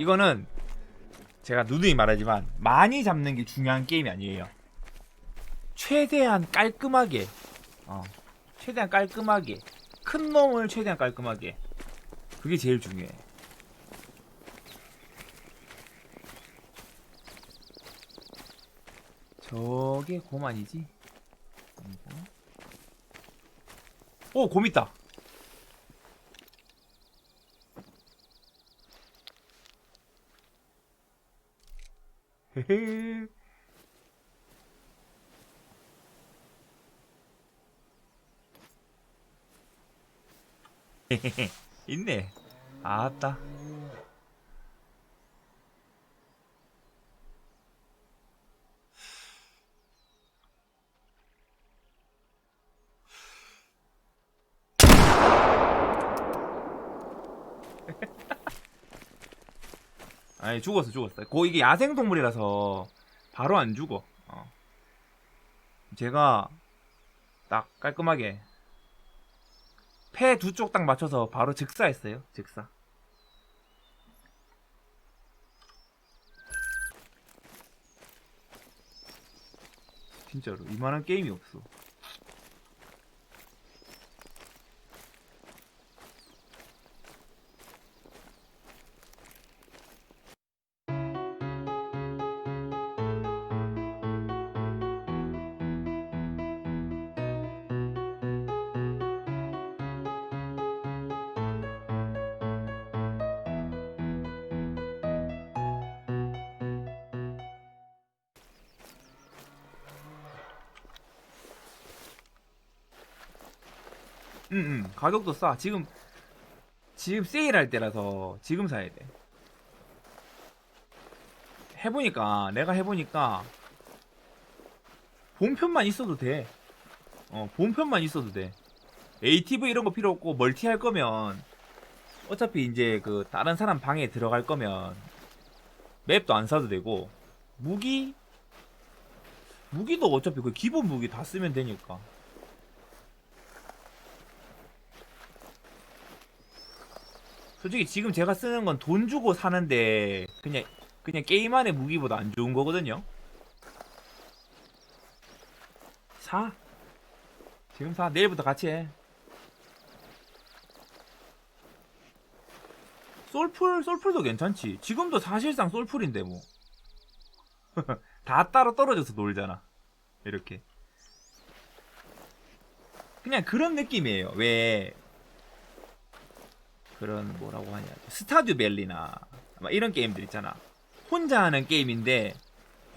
이거는 제가 누누이 말하지만 많이 잡는 게 중요한 게임이 아니에요. 최대한 깔끔하게, 어, 최대한 깔끔하게 큰 놈을 최대한 깔끔하게 그게 제일 중요해. 저게 곰 아니지? 아니고. 오, 곰 있다. 있네. 아따. 아니 죽었어 죽었어. 고 이게 야생 동물이라서 바로 안 죽어. 어. 제가 딱 깔끔하게 폐 두 쪽 딱 맞춰서 바로 즉사했어요. 즉사. 진짜로 이만한 게임이 없어. 응, 응. 가격도 싸. 지금 지금 세일할 때라서 지금 사야 돼. 해보니까 내가 해보니까 본편만 있어도 돼. 어, 본편만 있어도 돼. ATV 이런 거 필요 없고 멀티 할 거면 어차피 이제 그 다른 사람 방에 들어갈 거면 맵도 안 사도 되고 무기 무기도 어차피 그 기본 무기 다 쓰면 되니까. 솔직히 지금 제가 쓰는 건 돈 주고 사는데 그냥 그냥 게임 안의 무기보다 안 좋은 거거든요. 사. 지금 사. 내일부터 같이 해. 솔풀 솔풀도 괜찮지. 지금도 사실상 솔풀인데 뭐. 다 따로 떨어져서 놀잖아. 이렇게. 그냥 그런 느낌이에요. 왜 그런 뭐라고 하냐. 스타듀 밸리나 막 이런 게임들 있잖아. 혼자 하는 게임인데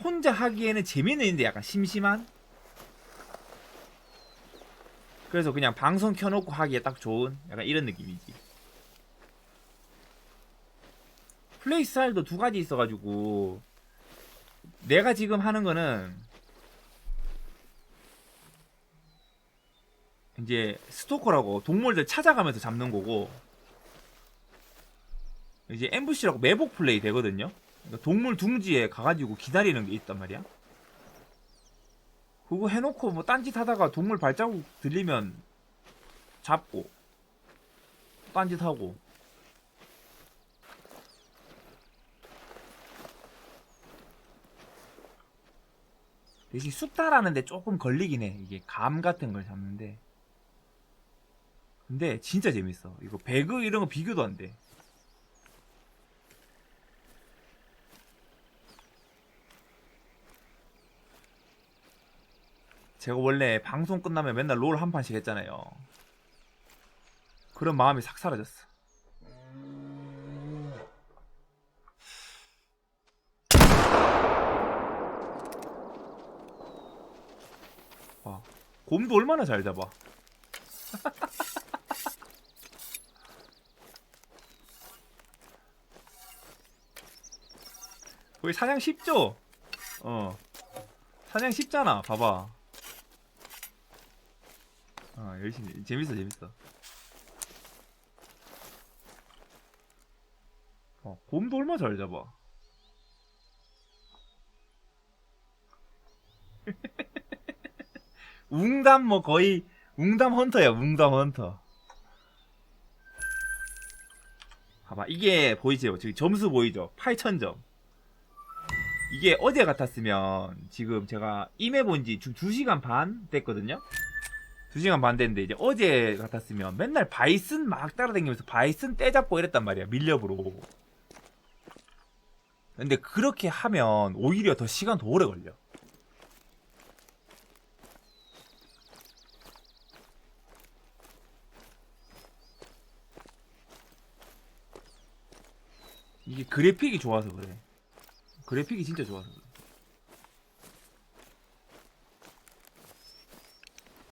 혼자 하기에는 재미는 있는데 약간 심심한? 그래서 그냥 방송 켜놓고 하기에 딱 좋은? 약간 이런 느낌이지. 플레이 스타일도 두 가지 있어가지고 내가 지금 하는 거는 이제 스토커라고 동물들 찾아가면서 잡는 거고 이제 엠부시라고 매복 플레이 되거든요. 그러니까 동물 둥지에 가가지고 기다리는 게 있단 말이야. 그거 해놓고 뭐 딴짓 하다가 동물 발자국 들리면 잡고 딴짓 하고. 대신 숫다라는데 조금 걸리긴 해. 이게 감 같은 걸 잡는데. 근데 진짜 재밌어. 이거 배그 이런 거 비교도 안 돼. 제가 원래 방송 끝나면 맨날 롤 한 판씩 했잖아요. 그런 마음이 싹 사라졌어. 와, 곰도 얼마나 잘 잡아. 거기 사냥 쉽죠? 어. 사냥 쉽잖아. 봐봐. 아 열심히. 재밌어 재밌어. 어 곰도 얼마 잘 잡아? 웅담 뭐 거의 웅담 헌터야 웅담 헌터. 봐봐 이게 보이죠 지금 점수 보이죠? 8,000점. 이게 어제 같았으면 지금 제가 임해 본지 지금 2시간 반 됐거든요 2시간 반 됐는데 이제 어제 같았으면 맨날 바이슨 막 따라다니면서 바이슨 떼잡고 이랬단 말이야 밀렵으로. 근데 그렇게 하면 오히려 더 시간 더 오래 걸려. 이게 그래픽이 좋아서 그래. 그래픽이 진짜 좋아서 그래